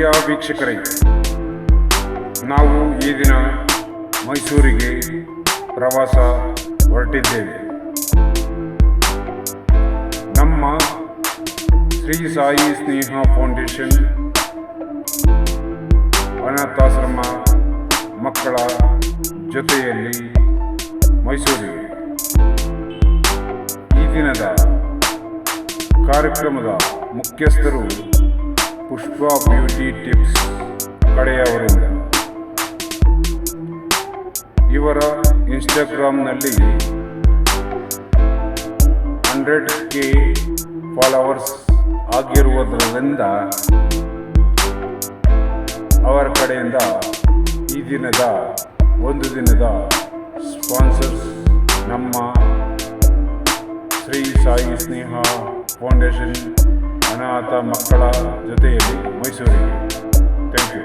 ಪ್ರಿಯ ವೀಕ್ಷಕರೇ, ನಾವು ಈ ದಿನ ಮೈಸೂರಿಗೆ ಪ್ರವಾಸ ಹೊರಟಿದ್ದೇವೆ. ನಮ್ಮ ಶ್ರೀ ಸಾಯಿ ಸ್ನೇಹ ಫೌಂಡೇಶನ್, ಅನಾಥಾಶ್ರಮ ಮಕ್ಕಳ ಜೊತೆಯಲ್ಲಿ ಮೈಸೂರಿಗೆ ಈ ದಿನದ ಕಾರ್ಯಕ್ರಮದ ಮುಖ್ಯಸ್ಥರು ಪುಷ್ಪ ಬ್ಯೂಟಿ ಟಿಪ್ಸ್ ಕಡೆಯವರಿಂದ. ಇವರ ಇನ್ಸ್ಟಾಗ್ರಾಮ್ನಲ್ಲಿ ಹಂಡ್ರೆಡ್ ಕೆ ಫಾಲೋವರ್ಸ್ ಆಗಿರುವುದರಿಂದ ಅವರ ಕಡೆಯಿಂದ ಈ ದಿನದ ಒಂದು ದಿನದ ಸ್ಪಾನ್ಸರ್ಸ್ ನಮ್ಮ ಶ್ರೀ ಸಾಯಿ ಸ್ನೇಹ ಫೌಂಡೇಶನ್ ಅನಾಥ ಮಕ್ಕಳ ಜೊತೆಯಲ್ಲಿ ಮೈಸೂರಿಗೆ. Thank you